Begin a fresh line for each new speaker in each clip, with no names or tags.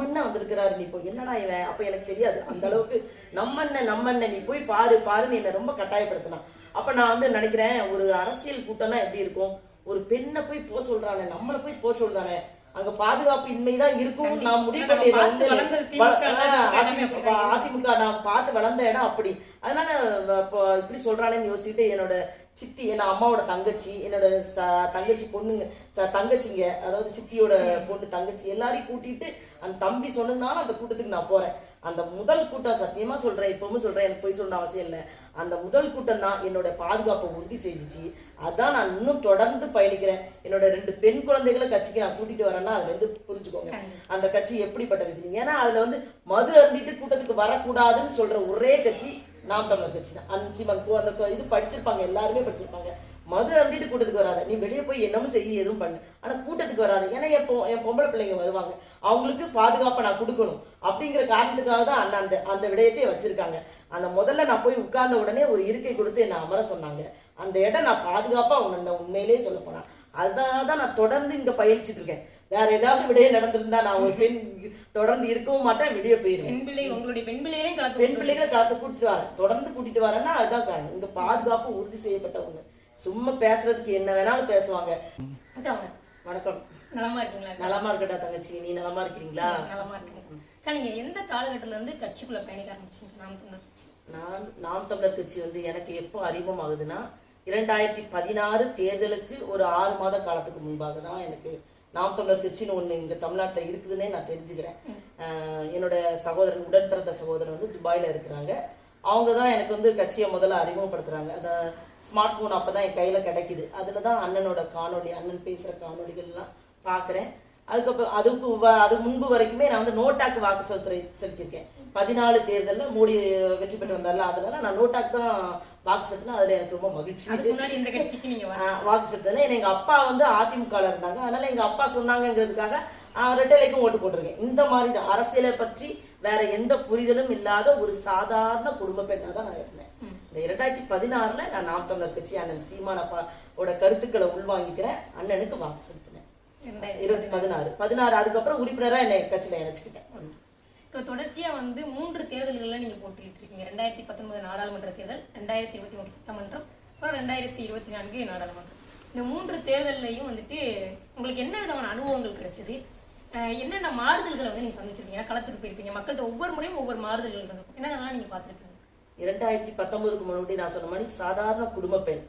நம்ம அண்ணன் வந்திருக்கிறாரு நீ போய் என்னடா இவன்? அப்ப எனக்கு தெரியாது. அந்த அளவுக்கு நம்ம அண்ணன் நம்ம அண்ணன் நீ போய் பாரு பாருன்னு என்னை ரொம்ப கட்டாயப்படுத்தினான் அப்ப நான் வந்து நினைக்கிறேன் ஒரு அரசியல் கூட்டம்னா எப்படி இருக்கும்? ஒரு பெண்ணை போய் போக சொல்றானே நம்மளை போய் போக சொல்றானே. அங்க பாதுகாப்பு இன்மைதான் இருக்கும். நான் முடிவு பண்ணிடுறேன். அதிமுக நான் பார்த்து வளர்ந்த இடம் அப்படி. அதனால இப்போ இப்படி சொல்றானேன்னு யோசிச்சுட்டு என்னோட சித்தி என்ன அம்மாவோட தங்கச்சி என்னோட ச- தங்கச்சி பொண்ணுங்க தங்கச்சிங்க அதாவது சித்தியோட பொண்ணு தங்கச்சி எல்லாரையும் கூட்டிட்டு அந்த தம்பி சொன்னதுனால அந்த கூட்டத்துக்கு நான் போறேன். அந்த முதல் கூட்டம் சத்தியமா சொல்றேன் இப்பவும் சொல்றேன் எனக்கு போய் சொல்லணும் அவசியம் இல்லை. அந்த முதல் கூட்டம் தான் என்னோட பாதுகாப்பை உறுதி செய்துச்சு. அதான் நான் இன்னும் தொடர்ந்து பயணிக்கிறேன். என்னோட ரெண்டு பெண் குழந்தைகளை கட்சிக்கு நான் கூட்டிட்டு வரேன்னா அதுல இருந்து புரிஞ்சுக்கோங்க. அந்த கட்சி எப்படிப்பட்ட கட்சி ஏன்னா அதுல வந்து மது அருந்திட்டு கூட்டத்துக்கு வரக்கூடாதுன்னு சொல்ற ஒரே கட்சி நாம் தமிழர் கட்சி தான். அந்த அந்த இது படிச்சிருப்பாங்க எல்லாருமே படிச்சிருப்பாங்க. மது அந்திட்டு கூட்டத்துக்கு வராத. நீ வெளியே போய் என்னமும் செய்ய எதுவும் பண்ணு. ஆனா கூட்டத்துக்கு வராது. ஏன்னா என் பொ- என் பொம்பளை பிள்ளைங்க வருவாங்க. அவங்களுக்கு பாதுகாப்பை நான் கொடுக்கணும். அப்படிங்கிற காரணத்துக்காக தான் அண்ணன் அந்த அந்த விடயத்தை வச்சிருக்காங்க. அந்த முதல்ல நான் போய் உட்கார்ந்த உடனே ஒரு இருக்கை கொடுத்து என்னை அமர சொன்னாங்க. அந்த இடம் நான் பாதுகாப்பா அவங்க உண்மையிலேயே சொல்ல போனேன் அதுதான் தான் நான் தொடர்ந்து இங்க பயிற்சிட்டு இருக்கேன். வேற ஏதாவது விடயம் நடந்திருந்தா நான் ஒரு பெண் தொடர்ந்து இருக்கவும் மாட்டேன் விடிய போயிருவேன்.
பெண் பிள்ளை உங்களுடைய பெண் பிள்ளைகளையும் கலத்து
பெண் பிள்ளைகளை களத்தை கூட்டிட்டு வரேன். தொடர்ந்து கூட்டிட்டு வரேன்னா அதுதான் காரணம். இங்க பாதுகாப்பு உறுதி செய்யப்பட்ட ஒண்ணு. சும்மா பேசுறதுக்கு என்ன வேணாலும் பேசுவாங்க. வணக்கம்.
நலமா இருக்கீங்களா
நலமா இருக்கட்டா தங்கச்சி? நீ நலமா இருக்கிறீங்களா
நலமா இருக்கீங்க அக்கா, நீங்க எந்த காலகட்டத்துல இருந்து கட்சிக்குள்ள பயணிக்க ஆரம்பிச்சீங்க? நாம் தமிழர்.
நான் நாம் தமிழர் கட்சி வந்து எனக்கு எப்போ அறிமுகமாகுதுன்னா இரண்டாயிரத்தி பதினாறு தேர்தலுக்கு ஒரு ஆறு மாத காலத்துக்கு முன்பாக தான் எனக்கு நாம் தமிழர் கட்சின்னு ஒன்று இங்கே தமிழ்நாட்டில் இருக்குதுன்னே நான் தெரிஞ்சுக்கிறேன். என்னோட சகோதரன் உடன் பிறந்த சகோதரன் வந்து துபாயில் இருக்கிறாங்க. அவங்க தான் எனக்கு வந்து கட்சியை முதல்ல அறிமுகப்படுத்துறாங்க. அந்த ஸ்மார்ட் ஃபோன் அப்போ தான் என் கையில் கிடைக்குது. அதில் தான் அண்ணனோட காணொளி அண்ணன் பேசுகிற காணொளிகள்லாம் பார்க்குறேன் அதுக்கப்புறம் அதுக்கு வ- அது முன்பு வரைக்குமே நான் வந்து நோட்டாக்கு வாக்கு செலுத்துற செலுத்தியிருக்கேன். பதினாலு தேர்தலில் மோடி வெற்றி பெற்று வந்தார்ல அதனால நான் நோட்டாக்கு தான் வாக்கு செலுத்தினேன் அதில் எனக்கு ரொம்ப மகிழ்ச்சி.
இந்த கட்சிக்கு நீங்க வர-
ஆஹ் வாக்கு செலுத்தினேன் ஏன்னா எங்க அப்பா வந்து அதிமுக ல இருந்தாங்க. அதனால எங்க அப்பா சொன்னாங்கங்கிறதுக்காக ரெட்டலைக்கும் ஓட்டு போட்டிருக்கேன். இந்த மாதிரி தான் அரசியலை பற்றி வேற எந்த புரிதலும் இல்லாத ஒரு சாதாரண குடும்ப பெண்ணா தான் நான் இருந்தேன். இந்த இரண்டாயிரத்தி பதினாறுல நான் நாம் தமிழர் கட்சி அண்ணன் சீமான் அப்பாவோட கருத்துக்களை உள்வாங்கிக்கிறேன். அண்ணனுக்கு வாக்கு செலுத்தினேன் இருபத்தி பதினாறு. பதினாறு அதுக்கப்புறம் உறுப்பினரா என்னை கட்சியில இணைச்சுக்கிட்டேன்.
இப்போ தொடர்ச்சியா வந்து மூன்று தேர்தல்களில் நீங்க போட்டிட்டு இருக்கீங்க ரெண்டாயிரத்தி பத்தொன்பது நாடாளுமன்ற தேர்தல் ரெண்டாயிரத்தி இருபத்தி மூணு சட்டமன்றம் அப்புறம் ரெண்டாயிரத்தி இருபத்தி நான்கு நாடாளுமன்றம். இந்த மூன்று தேர்தல்லையும் வந்துட்டு உங்களுக்கு என்ன விதமான அனுபவங்கள் கிடைச்சது? என்னென்ன மாறுதல்களை வந்து நீங்க சந்திச்சிருக்கீங்க? களத்துக்கு போயிருப்பீங்க. மக்கள்கிட்ட ஒவ்வொரு முறையும் ஒவ்வொரு மாறுதல்கள் இருக்கும். என்னென்னலாம் நீங்கள் பார்த்துருக்கீங்க?
இரண்டாயிரத்தி பத்தொன்பதுக்கு முன்னாடி நான் சொன்ன மாதிரி சாதாரண குடும்ப பெண்.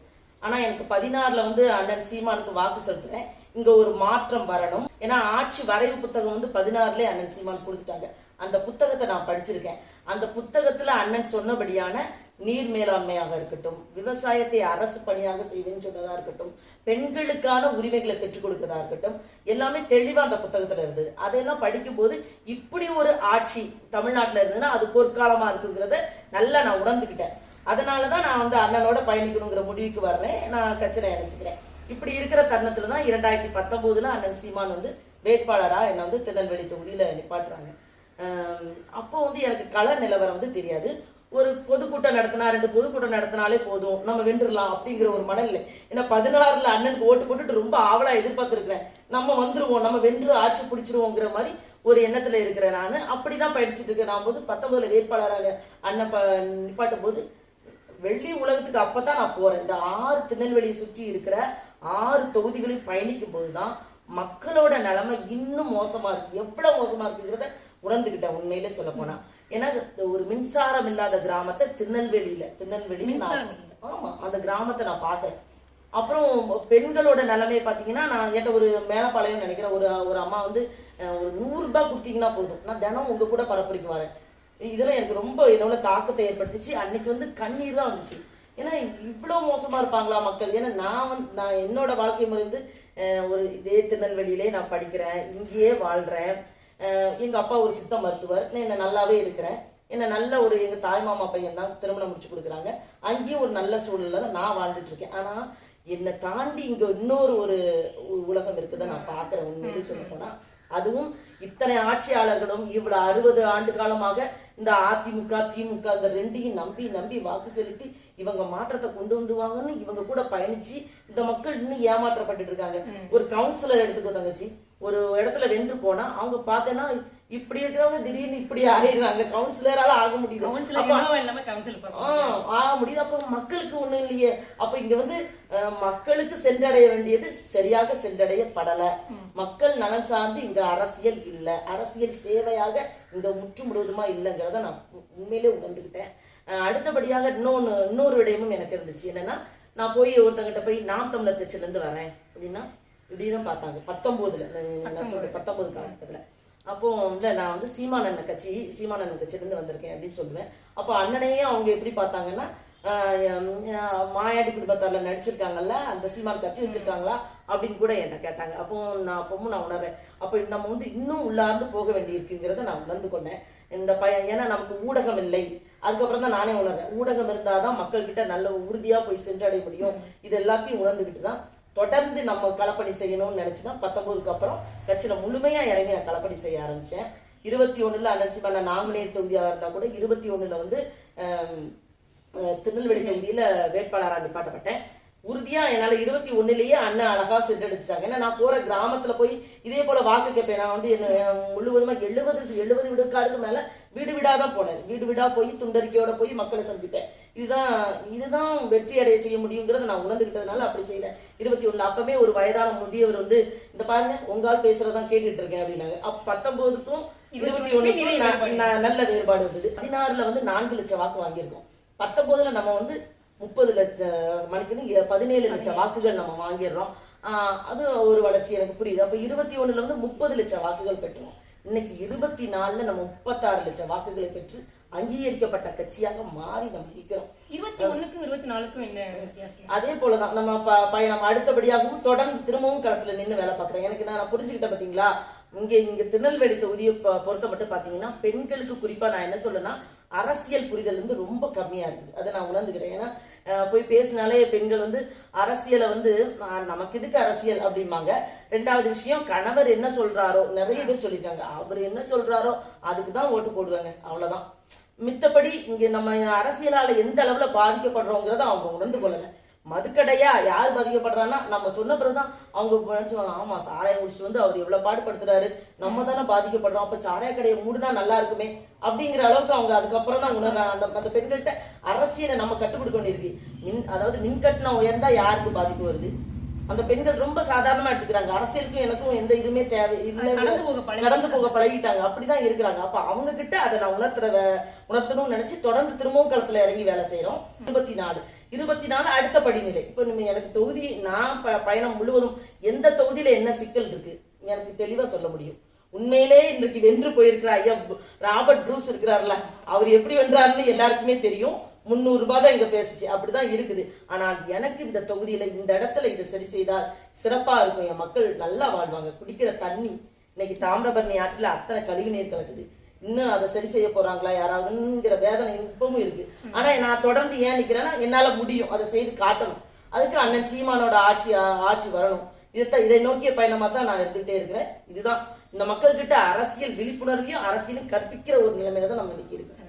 ஆனா எனக்கு பதினாறுல வந்து அண்ணன் சீமானுக்கு வாக்கு செலுத்துறேன். இங்க ஒரு மாற்றம் வரணும். ஏன்னா ஆட்சி வரைவு புத்தகம் வந்து பதினாறுலேயே அண்ணன் சீமான் கொடுத்துட்டாங்க. அந்த புத்தகத்தை நான் படிச்சிருக்கேன். அந்த புத்தகத்துல அண்ணன் சொன்னபடியான நீர் மேலாண்மையாக இருக்கட்டும் விவசாயத்தை அரசு பணியாக செய்வேன்னு சொன்னதா இருக்கட்டும் பெண்களுக்கான உரிமைகளை பெற்றுக் கொடுக்கறதா இருக்கட்டும் எல்லாமே தெளிவா அந்த புத்தகத்துல இருந்தது. அதையெல்லாம் படிக்கும்போது இப்படி ஒரு ஆட்சி தமிழ்நாட்டுல இருந்ததுன்னா அது பொற்காலமா இருக்குங்கிறத நல்லா நான் உணர்ந்துக்கிட்டேன் அதனாலதான் நான் வந்து அண்ணனோட பயணிக்கணுங்கிற முடிவுக்கு வர்றேன். நான் கச்சனை இணைச்சுக்கிறேன் இப்படி இருக்கிற தருணத்துல தான் இரண்டாயிரத்தி பத்தொன்பதுல அண்ணன் சீமான் வந்து வேட்பாளரா என்னை வந்து திருநெல்வேலி தொகுதியில நிப்பாட்டுறாங்க. அப்போ வந்து எனக்கு கல நிலவரம் வந்து தெரியாது. ஒரு பொதுக்கூட்டம் நடத்தினா ரெண்டு பொதுக்கூட்டம் நடத்தினாலே போதும். நம்ம வென்றுடலாம் அப்படிங்கிற ஒரு மனநிலை. ஏன்னா பதினாறுல அண்ணனுக்கு ஓட்டு போட்டுட்டு ரொம்ப ஆவலா எதிர்பார்த்துருக்கிறேன். நம்ம வந்துருவோம் நம்ம வென்று ஆட்சி பிடிச்சிருவோங்கிற மாதிரி ஒரு எண்ணத்துல இருக்கிறேன் நான். அப்படிதான் படிச்சுட்டு இருக்கேன். நான் போது பத்தொன்பதுல வேட்பாளராக அண்ணன் ப நிப்பாட்டும் போது வெள்ளி உலகத்துக்கு அப்பதான் நான் போறேன். இந்த ஆறு திருநெல்வேலியை சுற்றி இருக்கிற ஆறு தொகுதிகளையும் பயணிக்கும் போதுதான் மக்களோட நிலைமை இன்னும் மோசமா இருக்கு. எவ்வளவு மோசமா இருக்குங்கிறத உணர்ந்துகிட்டேன் உண்மையிலே சொல்ல போனா. ஏன்னா ஒரு மின்சாரம் இல்லாத கிராமத்தை திருநெல்வேலியில
இல்லை.
ஆமா அந்த கிராமத்தை நான் பார்த்தேன் அப்புறம் பெண்களோட நிலைமையை பார்த்தீங்கன்னா நான் என்கிட்ட ஒரு மேலப்பாளையம் நினைக்கிறேன். ஒரு ஒரு அம்மா வந்து ஒரு நூறு ரூபாய் கொடுத்தீங்கன்னா போதும். நான் தினம் உங்க கூட பரப்புரைக்கு வரேன். இதெல்லாம் எனக்கு ரொம்ப என்னோட தாக்கத்தை ஏற்படுத்துச்சு. அன்னைக்கு வந்து கண்ணீர் தான் வந்துச்சு. ஏன்னா இவ்வளோ மோசமா இருப்பாங்களா மக்கள்? ஏன்னா நான் வந்து நான் என்னோட வாழ்க்கை முறை வந்து ஒரு இதே திருநெல்வேலியிலே நான் படிக்கிறேன். இங்கேயே வாழ்றேன். அஹ், எங்க அப்பா ஒரு சித்த மருத்துவர். நான் என்ன நல்லாவே இருக்கிறேன். என்ன நல்ல ஒரு எங்க தாய் மாமா பையன் தான் திருமணம் முடிச்சு கொடுக்குறாங்க. அங்கேயும் ஒரு நல்ல சூழல்ல தான் நான் வாழ்ந்துட்டு இருக்கேன். ஆனா என்னை தாண்டி இங்க இன்னொரு ஒரு உலகம் இருக்குதை நான் பாக்குறேன் உண்மையிலே சொல்ல போனா. அதுவும் இத்தனை ஆட்சியாளர்களும் இவ்வளவு அறுபது ஆண்டு காலமாக இந்த அதிமுக திமுக இந்த ரெண்டையும் நம்பி நம்பி வாக்கு செலுத்தி இவங்க மாற்றத்தை கொண்டு வந்துவாங்கன்னு இவங்க கூட பயணிச்சு இந்த மக்கள் இன்னும் ஏமாற்றப்பட்டுட்டு இருக்காங்க. ஒரு கவுன்சிலர் எடுத்துக்கோ தங்கச்சி. ஒரு இடத்துல வென்று போனா அவங்க பார்த்தேன்னா இப்படி இருக்கிறவங்க திடீர்னு இப்படி ஆயிடுறாங்க. கவுன்சிலரால ஆக முடியுது. ஆக முடியுது. அப்போ மக்களுக்கு ஒண்ணும் இல்லையே. அப்ப இங்க வந்து மக்களுக்கு சென்றடைய வேண்டியது சரியாக சென்றடையப்படல. மக்கள் நலன் சார்ந்து இங்க அரசியல் இல்ல. அரசியல் சேவையாக இங்க முற்று முழுவதுமா இல்லைங்கிறத நான் உண்மையிலே உணர்ந்துக்கிட்டேன் அடுத்தபடியாக இன்னொன்னு இன்னொரு விடயமும் எனக்கு இருந்துச்சு. என்னன்னா நான் போய் ஒருத்தங்கிட்ட போய் நாம் தமிழர் கட்சியில இருந்து வரேன். அப்படின்னா இப்படிதான் பார்த்தாங்க. பத்தொன்பதுல நான் பத்தொன்பது காலகட்டத்துல. அப்போ இல்ல நான் வந்து சீமான் அண்ணன் கட்சி சீமான் அண்ணன் கட்சியிலேருந்து வந்திருக்கேன் அப்படின்னு சொல்லுவேன். அப்போ அண்ணனையே அவங்க எப்படி பார்த்தாங்கன்னா மாயாண்டி குடும்பத்தாரில் நடிச்சிருக்காங்கல்ல அந்த சீமான் கட்சி வச்சிருக்காங்களா அப்படின்னு கூட என்கிட்ட கேட்டாங்க. அப்போ நான் அப்பவும் நான் உணர்றேன். அப்போ நம்ம வந்து இன்னும் உள்ளார்ந்து போக வேண்டியிருக்குங்கிறத நான் உணர்ந்து கொண்டேன். இந்த பையன் ஏன்னா நமக்கு ஊடகம் இல்லை. அதுக்கப்புறம் தான் நானே உணர்றேன். ஊடகம் இருந்தாதான் மக்கள்கிட்ட நல்ல உறுதியா போய் சென்றடைய முடியும். இது எல்லாத்தையும் உணர்ந்துக்கிட்டு தான் தொடர்ந்து நம்ம களப்பணி செய்யணும்னு நினச்சினா தான் பத்தொன்பதுக்கு அப்புறம் கட்சியில முழுமையா இறங்கி நான் களப்பணி செய்ய ஆரம்பிச்சேன். இருபத்தி ஒண்ணுல அண்ணன் சிவன் நாமினேட் தொகுதியாக இருந்தா கூட இருபத்தி ஒண்ணுல வந்து திருநெல்வேலி தொகுதியில வேட்பாளராக நிப்பாட்டப்பட்டேன். உறுதியா என்னால இருபத்தி ஒண்ணுலயே அண்ணன் அழகா சென்றடிச்சிட்டாங்க ஏன்னா நான் போற கிராமத்துல போய் இதே போல வாக்கு கேட்பேன். நான் வந்து என்ன முழுவதுமா எழுபது எழுபது விழுக்காடுக்கு மேல வீடு வீடா தான் போனேன் வீடு வீடா போய் துண்டறிக்கையோட போய் மக்களை சந்திப்பேன். இதுதான் இதுதான் வெற்றி அடைய செய்ய முடியுங்கிறத நான் உணர்ந்துகிட்டதுனால அப்படி செய்தேன். இருபத்தி ஒண்ணுல அப்பவே ஒரு வயதான முதியவர் வந்து இந்த பாருங்க உங்கால் பேசுறதான் கேட்டுட்டு இருக்கேன் அப்படின்னாங்க. அப்ப பத்தொன்பதுக்கும் இருபத்தி ஒண்ணுக்கும் நல்ல வேறுபாடு வந்தது. பதினாறுல வந்து நான்கு லட்சம் வாக்கு வாங்கியிருக்கோம். பத்தொன்பதுல நம்ம வந்து முப்பது லட்ச மணிக்குன்னு எ- பதினேழு லட்சம் வாக்குகள் நம்ம வாங்கிடுறோம். அது ஒரு வளர்ச்சி எனக்கு புரியுது. அப்ப இருபத்தி ஒண்ணுல வந்து முப்பது லட்சம் வாக்குகள் பெற்றோம். இன்னைக்கு இருபத்தி நாலுல நம்ம முப்பத்தாறு லட்சம் வாக்குகளை பெற்று அங்கீகரிக்கப்பட்ட கட்சியாக மாறி நம்ம நிக்கிறோம்.
இருபத்தி ஒண்ணுக்கும் இருபத்தி நாலுக்கும் என்ன வித்தியாசம்?
அதே போலதான் நம்ம பயணம் அடுத்தபடியாகவும் தொடர்ந்து திரும்பவும் களத்துல நின்று வேலை பார்க்குறேன் எனக்கு நான் புரிஞ்சுக்கிட்டேன் பாத்தீங்களா? இங்க இங்க திருநெல்வேலி தொகுதியை பொறுத்த மட்டும் பாத்தீங்கன்னா பெண்களுக்கு குறிப்பா நான் என்ன சொல்லுன்னா அரசியல் புரிதல் வந்து ரொம்ப கம்மியா இருக்குது. அதை நான் உணர்ந்துக்கிறேன். ஏன்னா போய் பேசினாலே பெண்கள் வந்து அரசியலை வந்து நமக்கு எதுக்கு அரசியல்? அப்படிம்பாங்க. ரெண்டாவது விஷயம் கணவர் என்ன சொல்றாரோ நிறைய பேர் சொல்லியிருக்காங்க. அவர் என்ன சொல்றாரோ அதுக்கு தான் ஓட்டு போடுவாங்க. அவ்வளவுதான். மித்தபடி இங்க நம்ம அரசியலால எந்த அளவுல பாதிக்கப்படுறோங்கிறத அவங்க உணர்ந்து கொள்ளல. மதுக்கடையா? யார் பாதிக்கப்படுறான்னா நம்ம சொன்ன பிறகுதான் அவங்க நினைச்சுவாங்க ஆமா சாராயம் குடிச்சிட்டு வந்து அவர் எவ்வளவு பாடுபடுத்துறாரு நம்ம தானே பாதிக்கப்படுறோம் அப்ப சாராய கடையை மூடுனா நல்லா இருக்குமே அப்படிங்கிற அளவுக்கு அவங்க அதுக்கப்புறம் தான் உணர்றாங்க. அந்த அந்த பெண்கள்கிட்ட அரசியலை நம்ம கட்டுக் கொடுக்க வேண்டியிருக்கு மின் அதாவது மின் கட்டணம் உயர்ந்தா யாருக்கு பாதிப்பு வருது? அந்த பெண்கள் ரொம்ப சாதாரணமா எடுத்துக்கிறாங்க. அரசியலுக்கும் எனக்கும் எந்த இதுவுமே தேவை இல்லை
கடந்து போக
பழகிட்டாங்க. அப்படிதான் இருக்கிறாங்க. அப்ப அவங்க கிட்ட அதை நான் உணர்த்துற உணர்த்தணும்னு நினைச்சு தொடர்ந்து திரும்பவும் களத்துல இறங்கி வேலை செய்யறோம் இருபத்தி நாலு. இருபத்தி நாலு அடுத்த படிநிலை. இப்போ நம்ம எனக்கு தொகுதி நான் ப- பயணம் முழுவதும் எந்த தொகுதியில் என்ன சிக்கல் இருக்கு எனக்கு தெளிவாக சொல்ல முடியும். உண்மையிலே இன்றைக்கு வென்று போயிருக்கிற ஐயா ராபர்ட் ப்ரூஸ் இருக்கிறார்ல அவர் எப்படி வென்றாருன்னு எல்லாருக்குமே தெரியும். முந்நூறு ரூபாய் தான் இங்கே பேசுச்சு அப்படிதான் இருக்குது. ஆனால் எனக்கு இந்த தொகுதியில் இந்த இடத்துல இதை சரி செய்தால் சிறப்பாக இருக்கும். என் மக்கள் நல்லா வாழ்வாங்க. குடிக்கிற தண்ணி இன்னைக்கு தாமிரபரணி ஆற்றில் அத்தனை கழிவு நீர் கலக்குது. இன்னும் அதை சரி செய்ய போறாங்களா? யாராவதுங்கிற வேதனை இப்பவும் இருக்கு. ஆனா நான் தொடர்ந்து ஏன் நிக்கிறேன்னா என்னால முடியும். அதை செய்து காட்டணும். அதுக்கு அண்ணன் சீமானோட ஆட்சி ஆட்சி வரணும். இதைத்தான் இதை நோக்கிய பயணமா தான் நான் இருந்துகிட்டே இருக்கிறேன். இதுதான். இந்த மக்கள்கிட்ட அரசியல் விழிப்புணர்வையும் அரசியலும் கற்பிக்கிற ஒரு நிலைமையில தான் நம்ம இன்னைக்கு இருக்கோம்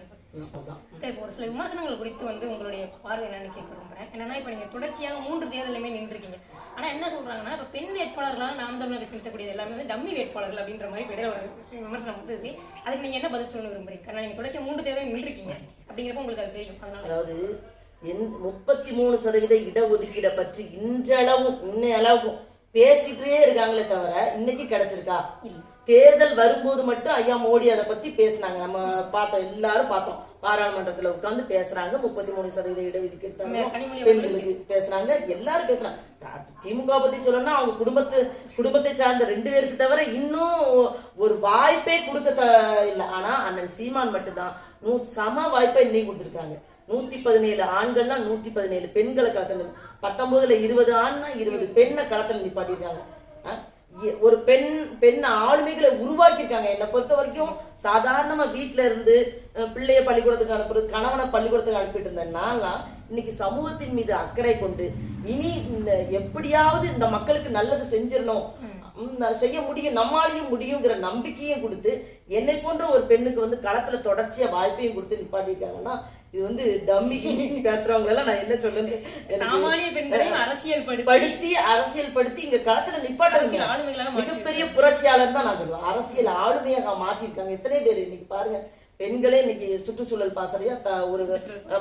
இப்போ ஒரு சில விமர்சனங்கள் குறித்து வந்து உங்களுடைய பார்வை என்னன்னு கேட்க விரும்புறேன். என்னன்னா இப்போ நீங்க தொடர்ச்சியாக மூன்று தேர்தலுமே நின்றுருக்கீங்க. ஆனா என்ன சொல்றாங்கன்னா இப்போ பெண் வேட்பாளர்களால் நாம் தமிழர் செலுத்தக்கூடியது எல்லாமே வந்து டம்மி வேட்பாளர்கள் அப்படின்ற மாதிரி இடையில ஒரு விமர்சனம் வந்தது. அதுக்கு நீங்க என்ன பதில் சொல்ல விரும்புறீங்க? ஏன்னா நீங்க தொடர்ச்சியாக மூன்று தேர்தலும் நின்றுருக்கீங்க. அப்படிங்கிறப்ப உங்களுக்கு அது தெரியும். அதனால
அதாவது என் முப்பத்தி மூணு சதவீத இடஒதுக்கீடை பற்றி இன்றளவும் இன்னை அளவும் பேசிட்டே இருக்காங்களே தவிர இன்னைக்கு கிடைச்சிருக்கா? தேர்தல் வரும்போது மட்டும் ஐயா மோடி அதை பத்தி பேசினாங்க. நம்ம பார்த்தோம் எல்லாரும் பார்த்தோம். பாராளுமன்றத்துல உட்கார்ந்து பேசுறாங்க. முப்பத்தி மூணு சதவீத இடஒதுக்கீடு பெண்களுக்கு பேசுறாங்க. எல்லாரும் பேசுறாங்க. திமுக பத்தி சொல்லணும்னா அவங்க குடும்பத்து குடும்பத்தை சார்ந்த ரெண்டு பேருக்கு தவிர இன்னும் ஒரு வாய்ப்பே கொடுக்க இல்ல. ஆனா அண்ணன் சீமான் மட்டும்தான். நூ சம வாய்ப்பை இன்னைக்கு கொடுத்துருக்காங்க. நூத்தி பதினேழு ஆண்கள்னா நூத்தி பதினேழு பெண்களை களத்துல பத்தொன்பதுல இருபது ஆண்னா இருபது பெண்ணை களத்துல நிப்பாட்டியிருக்காங்க. ஒரு பெண் பெண் ஆளுமைகளை உருவாக்கியிருக்காங்க. என்னை பொறுத்த வரைக்கும் சாதாரணமா வீட்ல இருந்து பிள்ளைய பள்ளிக்கூடத்துக்கு அனுப்புறது கணவனை பள்ளிக்கூடத்துக்கு அனுப்பிட்டு இருந்த நான்லாம் இன்னைக்கு சமூகத்தின் மீது அக்கறை கொண்டு இனி இந்த எப்படியாவது இந்த மக்களுக்கு நல்லது செஞ்சிடணும். செய்ய முடியும் நம்மாலையும் முடியுங்கிற நம்பிக்கையும் கொடுத்து என்னை போன்ற ஒரு பெண்ணுக்கு வந்து களத்துல தொடர்ச்சியா வாய்ப்பையும் கொடுத்து நிப்பாட்டியிருக்காங்கன்னா இது வந்து டம்மி பேசுறவங்க எல்லாம் நான் என்ன எனக்கு
சாமானிய பெண்களையும் அரசியல் படுத்தி
அரசியல் படுத்தி இங்க களத்துல
ஆளுமைகளாக
மிகப்பெரிய புரட்சியாளர் தான் நான் சொல்லுவேன். அரசியல் ஆளுமையாக மாற்றிருக்காங்க. எத்தனை பேர் இன்னைக்கு பாருங்க பெண்களே இன்னைக்கு சுற்றுச்சூழல் பாசறையா ஒரு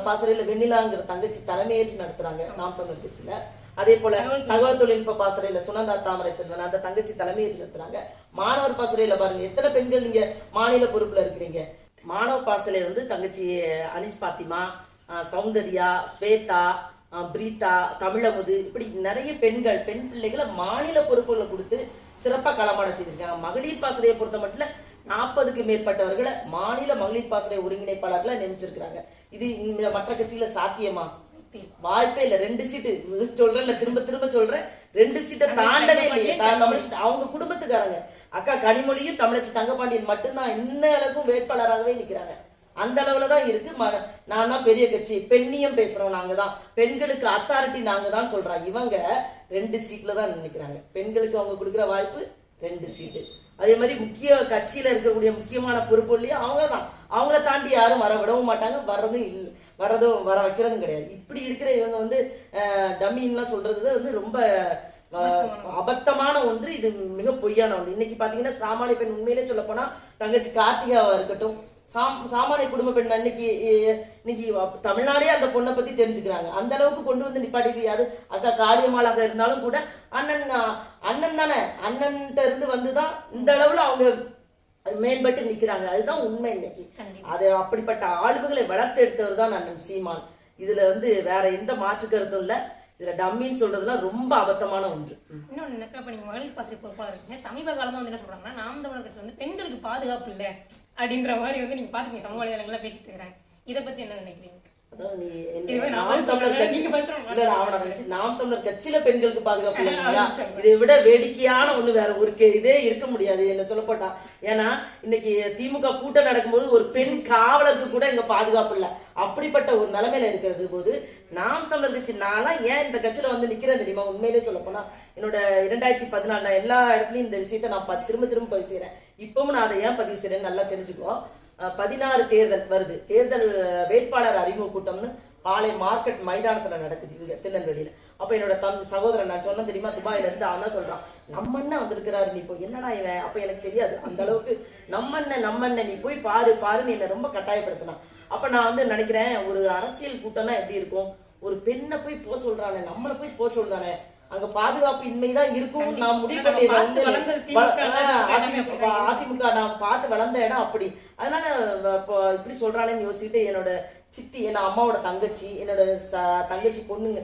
பாசறையில வெண்ணிலாங்கிற தங்கச்சி தலைமையேற்று நடத்துறாங்க நாம் தமிழர் கட்சியில. அதே போல தகவல் தொழில்நுட்ப பாசறையில சுனந்தா தாமரை செல்வன் அந்த தங்கச்சி தலைமையேற்று நடத்துறாங்க. மாணவர் பாசறையில பாருங்க எத்தனை பெண்கள் நீங்க மாநில பொறுப்புல இருக்கிறீங்க? மாணவர் பாசறையில வந்து தங்கச்சி அனிஸ் பாத்திமா சௌந்தர்யா ஸ்வேதா பிரீதா தமிழமுது இப்படி நிறைய பெண்கள் பெண் பிள்ளைகளை மாநில பொறுப்புகளை கொடுத்து சிறப்பா களமாட செய்திருக்காங்க மகளிர் பாசறையை பொறுத்த மட்டும் நாற்பதுக்கு மேற்பட்டவர்களை மாநில மகளிர் பாசறை ஒருங்கிணைப்பாளர்களை நியமிச்சிருக்கிறாங்க. இது இந்த மற்ற கட்சியில சாத்தியமா? வாய்ப்பே இல்ல. ரெண்டு சீட்டு. சொல்றேன்ல திரும்ப திரும்ப சொல்றேன். ரெண்டு சீட்டை தாண்டவே இல்லையே. அவங்க குடும்பத்துக்காரங்க. அக்கா கனிமொழியும் தமிழச்சி தங்கபாண்டியன் மட்டும்தான். என்ன அளவுக்கும் வேட்பாளராகவே நிற்கிறாங்க அந்த அளவுல தான் இருக்கு. ம- நான் தான் பெரிய கட்சி. பெண்ணியம் பேசுறோம் நாங்க தான். பெண்களுக்கு அத்தாரிட்டி நாங்க தான் சொல்கிறோம் இவங்க ரெண்டு சீட்ல தான் நினைக்கிறாங்க பெண்களுக்கு அவங்க கொடுக்குற வாய்ப்பு ரெண்டு சீட்டு அதே மாதிரி முக்கிய கட்சியில இருக்கக்கூடிய முக்கியமான பொறுப்புலையும் அவங்க தான். அவங்கள தாண்டி யாரும் வர விடவும் மாட்டாங்க. வர்றதும் இல்லை வர்றதும் வர வைக்கிறதும் கிடையாது. இப்படி இருக்கிற இவங்க வந்து டம்மின்லாம் சொல்றது வந்து ரொம்ப அபத்தமான ஒன்று. இது மிக பொய்யான ஒன்று. இன்னைக்கு பாத்தீங்கன்னா சாமானிய பெண் உண்மையிலே சொல்ல போனா தங்கச்சி கார்த்திகாவா இருக்கட்டும் சாம் சாமானிய குடும்ப பெண் அன்னைக்கு இன்னைக்கு தமிழ்நாடே அந்த பொண்ணை பத்தி தெரிஞ்சுக்கிறாங்க. அந்த அளவுக்கு கொண்டு வந்து நிப்பாட்டி யாரு? அக்கா காளியம்மாளாக இருந்தாலும் கூட அண்ணன் அண்ணன் தானே. அண்ணன்ட்ட இருந்து வந்துதான் இந்த அளவுல அவங்க மேம்பட்டு நிக்கிறாங்க. அதுதான் உண்மை இன்னைக்கு. அது அப்படிப்பட்ட ஆளுமைகளை வளர்த்து எடுத்தவர் தான் அண்ணன் சீமான். இதுல வந்து வேற எந்த மாற்று கருத்தும் இல்ல. இதுல டம்மின்னு சொல்றதுலாம் ரொம்ப அபத்தமான ஒன்று.
இன்னொன்று இப்போ நீங்கள் மகளிர் பாசறை பொறுப்பாளர் இருக்கீங்க. சமீப காலமா வந்து என்ன சொல்றாங்கன்னா நாம் தமிழர் கட்சி வந்து பெண்களுக்கு பாதுகாப்பு இல்லை அப்படின்ற மாதிரி வந்து நீங்க பாத்துக்கீங்க சமூக வலைதளங்கள்ல பேசிட்டு இருக்கிறாங்க இதை பத்தி என்ன நினைக்கிறீங்க?
நாம் தமிழர்
நீங்க
கட்சியில பெண்களுக்கு பாதுகாப்பு இல்லைங்களா. இதை விட வேடிக்கையான ஒண்ணு வேற ஒரு இதே இருக்க முடியாது என்ன சொல்லப்பட்டா ஏன்னா இன்னைக்கு திமுக கூட்டம் நடக்கும்போது ஒரு பெண் காவலருக்கு கூட இங்க பாதுகாப்பு இல்ல. அப்படிப்பட்ட ஒரு நிலைமையில இருக்கிறது போது நாம் தமிழர் கட்சி நான்லாம் ஏன் இந்த கட்சியில வந்து நிக்கிறேன் தெரியுமா? உண்மையிலே சொல்ல போனா என்னோட இரண்டாயிரத்தி பதினாலுல எல்லா இடத்துலயும் இந்த விஷயத்த நான் ப- திரும்ப திரும்ப பதிவு செய்யறேன் இப்பவும் நான் அதை ஏன் பதிவு செய்யறேன்னு நல்லா தெரிஞ்சுக்கோ பதினாறு தேர்தல் வருது. தேர்தல் வேட்பாளர் அறிமுக கூட்டம்னு பாளை மார்க்கெட் மைதானத்துல நடக்குது இங்க திருநெல்வேலியில. அப்ப என்னோட தம் சகோதரன் நான் சொன்ன தெரியுமா? துபாயில இருந்து அவன் தான் சொல்றான் நம்ம அண்ணன் வந்திருக்கிறாரு நீ இப்போ என்னடா இவன்? அப்ப எனக்கு தெரியாது. அந்த அளவுக்கு நம்ம அண்ணன் நம்ம அண்ணன் நீ போய் பாரு பாருன்னு என்னை ரொம்ப கட்டாயப்படுத்தினான். அப்ப நான் வந்து நினைக்கிறேன் ஒரு அரசியல் கூட்டம்னா எப்படி இருக்கும்? ஒரு பெண்ணை போய் போக சொல்றானே நம்மளை போய் போக சொல்றானே அங்க பாதுகாப்பு இன்மைதான் இருக்கும் நான் முடிவு பண்ணிடுறேன்.
தான்
அதிமுக நான் பார்த்து வளர்ந்த இடம் அப்படி. அதனால இப்போ இப்படி சொல்றானேன்னு யோசிச்சுட்டு என்னோட சித்தி என்ன அம்மாவோட தங்கச்சி என்னோட தங்கச்சி பொண்ணுங்க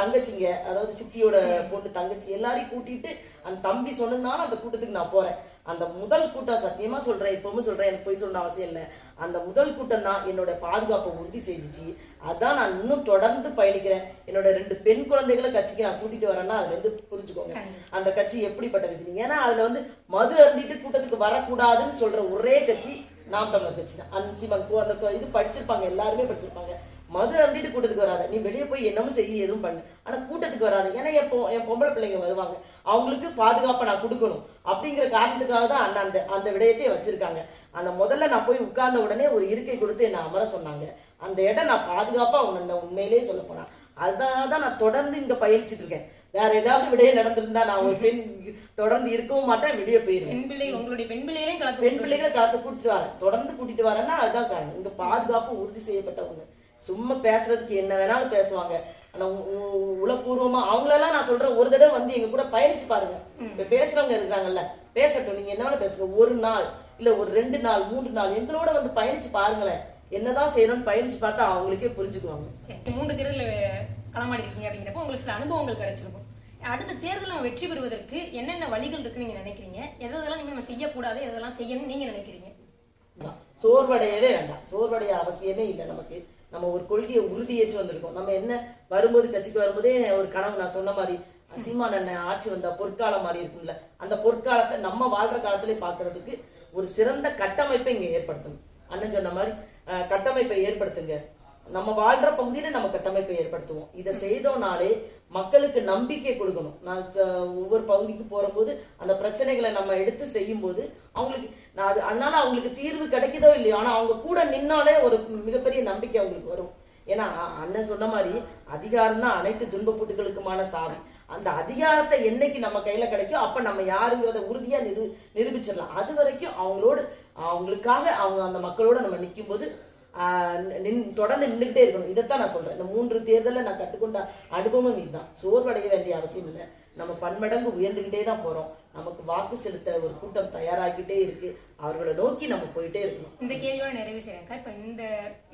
தங்கச்சிங்க அதாவது சித்தியோட பொண்ணு தங்கச்சி எல்லாரையும் கூட்டிட்டு அந்த தம்பி சொன்னதுனால அந்த கூட்டத்துக்கு நான் போறேன். அந்த முதல் கூட்டம் சத்தியமா சொல்றேன் இப்பவும் சொல்றேன் எனக்கு போய் சொல்ல அவசியம் இல்லை. அந்த முதல் கூட்டம் தான் என்னோட பாதுகாப்பை உறுதி செய்துச்சு. அதான் நான் இன்னும் தொடர்ந்து பயணிக்கிறேன். என்னோட ரெண்டு பெண் குழந்தைகளை கட்சிக்கு நான் கூட்டிட்டு வரேன்னா அதுல இருந்து புரிஞ்சுக்கோங்க. அந்த கட்சி எப்படிப்பட்ட கட்சி ஏன்னா அதுல வந்து மது அருந்திட்டு கூட்டத்துக்கு வரக்கூடாதுன்னு சொல்ற ஒரே கட்சி நாம் தமிழர் கட்சி தான். அன்சிமன் அந்த கு- இது படிச்சிருப்பாங்க. எல்லாருமே படிச்சிருப்பாங்க. மது அருந்திட்டு கூட்டத்துக்கு வராத. நீ வெளியே போய் என்னமோ செய்ய எதுவும் பண்ணு. ஆனா கூட்டத்துக்கு வராது. ஏன்னா என் பொ- என் பொம்பளை பிள்ளைங்க வருவாங்க. அவங்களுக்கு பாதுகாப்பை நான் கொடுக்கணும். அப்படிங்கிற காரணத்துக்காக தான் அண்ணா அந்த அந்த விடயத்தை வச்சிருக்காங்க. அந்த முதல்ல நான் போய் உட்கார்ந்த உடனே ஒரு இருக்கை கொடுத்து என்னை அமர சொன்னாங்க. அந்த இடம் நான் பாதுகாப்பா உணர்ந்த உண்மையிலேயே சொல்ல போனா அதுதான் தான் நான் தொடர்ந்து இங்க பயிற்சிட்டு இருக்கேன். வேற ஏதாவது விடயம் நடந்திருந்தா நான் ஒரு பெண் தொடர்ந்து இருக்கவும் மாட்டேன் வெளியே போயிருவேன்.
பெண் பிள்ளைகள் உங்களுடைய பெண் பிள்ளைகளையும் கலந்து
பெண் பிள்ளைகளை களத்தை கூட்டிட்டு வரேன். தொடர்ந்து கூட்டிட்டு வரேன்னா அதுதான் காரணம். இங்க பாதுகாப்பு உறுதி செய்யப்பட்ட ஒண்ணு சும்மா பேசுறதுக்கு என்ன வேணாலும் பேசுவாங்க. ஆனா உ- உ- உளப்பூர்வமா அவங்களெல்லாம் நான் சொல்றேன் ஒரு தடவை வந்து எங்க கூட பயணிச்சு பாருங்க. இப்ப பேசுறவங்க இருக்காங்கல்ல பேசட்டும். நீங்க என்ன பேசுங்க. ஒரு நாள் இல்ல ஒரு ரெண்டு நாள் மூன்று நாள் எங்களோட வந்து பயணிச்சு பாருங்களேன். என்னதான் செய்யணும்னு பயணிச்சு பார்த்தா அவங்களுக்கே புரிஞ்சுக்குவாங்க.
மூன்று தேர்தலில் களமாடி இருக்கீங்க அப்படிங்கிறப்போ உங்களுக்கு சில அனுபவங்கள் கிடைச்சிருக்கும். அடுத்த தேர்தல் நம்ம வெற்றி பெறுவதற்கு என்னென்ன வழிகள் இருக்குன்னு நீங்க நினைக்கிறீங்க? எதெல்லாம் நீங்க நம்ம செய்யக்கூடாது எதெல்லாம் செய்யணும்னு நீங்க நினைக்கிறீங்க.
சோர்வடையவே வேண்டாம். சோர்வடைய அவசியமே இல்லை நமக்கு. நம்ம ஒரு கொள்கையை உறுதியேற்று வந்திருக்கோம். நம்ம என்ன வரும்போது கட்சிக்கு வரும்போதே ஒரு கனவு நான் சொன்ன மாதிரி சீமான் அண்ணன் ஆட்சி வந்த பொற்காலம் மாதிரி இருக்கும்ல. அந்த பொற்காலத்தை நம்ம வாழ்ற காலத்திலே பார்க்கறதுக்கு ஒரு சிறந்த கட்டமைப்பை இங்க ஏற்படுத்தணும். அண்ணன் சொன்ன மாதிரி கட்டமைப்பை ஏற்படுத்துங்க. நம்ம வாழ்ற பகுதியில நம்ம கட்டமைப்பை ஏற்படுத்துவோம். இதை செய்தோம்னாலே மக்களுக்கு நம்பிக்கை கொடுக்கணும். நான் ஒவ்வொரு பகுதிக்கு போகும்போது அந்த பிரச்சனைகளை நம்ம எடுத்து செய்யும்போது அவங்களுக்கு நான் அது அதனால அவங்களுக்கு தீர்வு கிடைக்குதோ இல்லையோ ஆனால் அவங்க கூட நின்னாலே ஒரு மிகப்பெரிய நம்பிக்கை அவங்களுக்கு வரும். ஏன்னா அண்ணன் சொன்ன மாதிரி அதிகாரம் தான் அனைத்து துன்பப்பூட்டுகளுக்குமான சாவி. அந்த அதிகாரத்தை என்னைக்கு நம்ம கையில கிடைக்கும் அப்ப நம்ம யாருங்கிறத உறுதியா நிரு நிரூபிச்சிடலாம். அது வரைக்கும் அவங்களோடு அவங்களுக்காக அவங்க அந்த மக்களோட நம்ம நிற்கும் போது நின் தொடர்ந்து நின்றுகிட்டே இருக்கணும். இதைத்தான் நான் சொல்றேன். இந்த மூன்று தேர்தலில் நான் கற்றுக்கொண்ட அனுபவம் இதுதான். சோர்வடைய வேண்டிய அவசியம் இல்லை. நம்ம பன்மடங்கு உயர்ந்துகிட்டே தான் போறோம். நமக்கு வாக்கு செலுத்த ஒரு கூட்டம் தயாராகிட்டே இருக்கு. அவர்களை நோக்கி நம்ம போயிட்டே இருக்கணும்.
இந்த கேள்வியோட நிறைவு செய்யறேன். இப்போ இந்த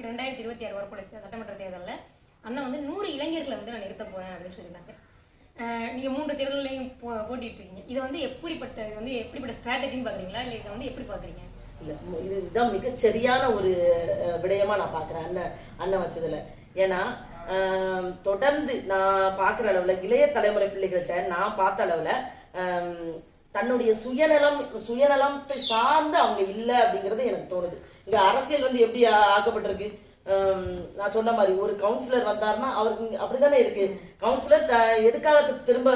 இரண்டாயிரத்தி இருபத்தி ஆறு வரக்கூடிய சட்டமன்ற தேர்தலில் அண்ணா வந்து நூறு இளைஞர்களை வந்து நான் நிறுத்த போறேன் அப்படின்னு சொல்லியிருந்தாங்க. நீங்க மூன்று தேர்தலையும் போ போட்டிட்டு இருக்கீங்க இது வந்து எப்படிப்பட்ட இது வந்து எப்படிப்பட்ட ஸ்ட்ராட்டஜின்னு பாக்குறீங்களா? இல்லை இதை வந்து எப்படி பாக்குறீங்க?
இல்லை இது இதுதான் மிகச்சரியான ஒரு விடயமாக விடயமா நான் பார்க்குறேன் அண்ணன் அண்ணன் வச்சதில். ஏன்னா தொடர்ந்து நான் பார்க்குற அளவில் இளைய தலைமுறை பிள்ளைகள்கிட்ட நான் பார்த்த அளவில் தன்னுடைய சுயநலம் சுயநலத்தை சார்ந்து அவங்க இல்லை அப்படிங்கிறது எனக்கு தோணுது. இங்கே அரசியல் வந்து எப்படி ஆக்கப்பட்டிருக்கு? நான் சொன்ன மாதிரி ஒரு கவுன்சிலர் வந்தாருன்னா அவருக்கு அப்படிதானே இருக்கு. கவுன்சிலர் த எதுக்காக திரும்ப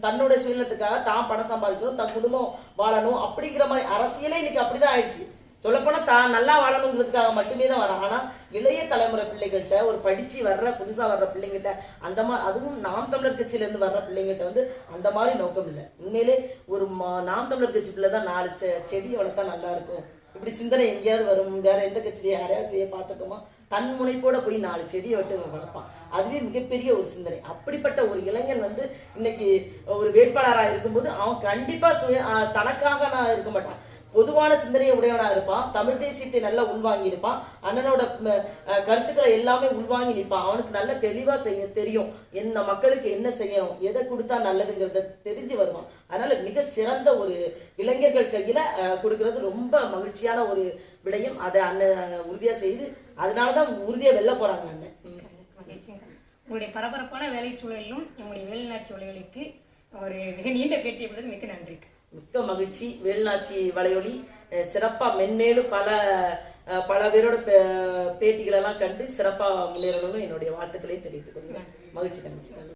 தன்னுடைய சுயநலத்துக்காக தான் பணம் சம்பாதிக்கணும் தன் குடும்பம் வாழணும் அப்படிங்கிற மாதிரி அரசியலே இன்னைக்கு அப்படிதான் ஆயிடுச்சு. சொல்லப்போனா தான் நல்லா வாழணுங்கிறதுக்காக மட்டுமே தான் வரான். ஆனா இளைய தலைமுறை பிள்ளைகள்கிட்ட ஒரு படிச்சு வர்ற புதுசா வர்ற பிள்ளைங்கிட்ட அந்த மாதிரி அதுவும் நாம் தமிழர் கட்சியில இருந்து வர்ற பிள்ளைங்கிட்ட வந்து அந்த மாதிரி நோக்கம் இல்லை. உண்மையிலே ஒரு மா- நாம் தமிழர் கட்சி பிள்ளை தான் நாலு செ- செடியை வளர்த்தா நல்லா இருக்கும். இப்படி சிந்தனை எங்கேயாவது வரும்? வேற எந்த கட்சியில யாரையாவது செய்ய பார்த்துக்கோமா? தன் முனைப்போட போய் நாலு செடியை விட்டு அவன் வளர்ப்பான். அதுவே மிகப்பெரிய ஒரு சிந்தனை. அப்படிப்பட்ட ஒரு இளைஞன் வந்து இன்னைக்கு ஒரு வேட்பாளராக இருக்கும்போது அவன் கண்டிப்பா சுய தனக்காக நான் இருக்க மாட்டான். பொதுவான சிந்தனையை உடையவனா இருப்பான். தமிழ் தேசியத்தை நல்லா உள்வாங்கி இருப்பான் அண்ணனோட கருத்துக்களை எல்லாமே உள்வாங்கி நிற்பான். அவனுக்கு நல்ல தெளிவா செய்ய தெரியும். என்ன மக்களுக்கு என்ன செய்யணும் எதை கொடுத்தா நல்லதுங்கிறத தெரிஞ்சு வருவான். அதனால மிக சிறந்த ஒரு இளைஞர்கள் கையில கொடுக்கறது ரொம்ப மகிழ்ச்சியான ஒரு விடயம். அதை அண்ணன் உறுதியா செய்து அதனாலதான் உறுதியா வெல்ல போறாங்க அண்ணன்.
உங்களுடைய பரபரப்பான வேலை சூழலிலும் நம்முடைய வேலுநாட்சி சூழலுக்கு ஒரு மிக நீண்ட பேட்டி என்பது மிக நன்றி.
மிக்க மகிழ்ச்சி. வேலுநாச்சி வலையொலி சிறப்பாக மென்மேலும் பல பல பேரோட பே- பேட்டிகளெல்லாம் கண்டு சிறப்பாக முன்னேறணும்னு என்னுடைய வாழ்த்துக்களை தெரிவித்துக் கொள்கிறேன். மகிழ்ச்சி தங்கச்சி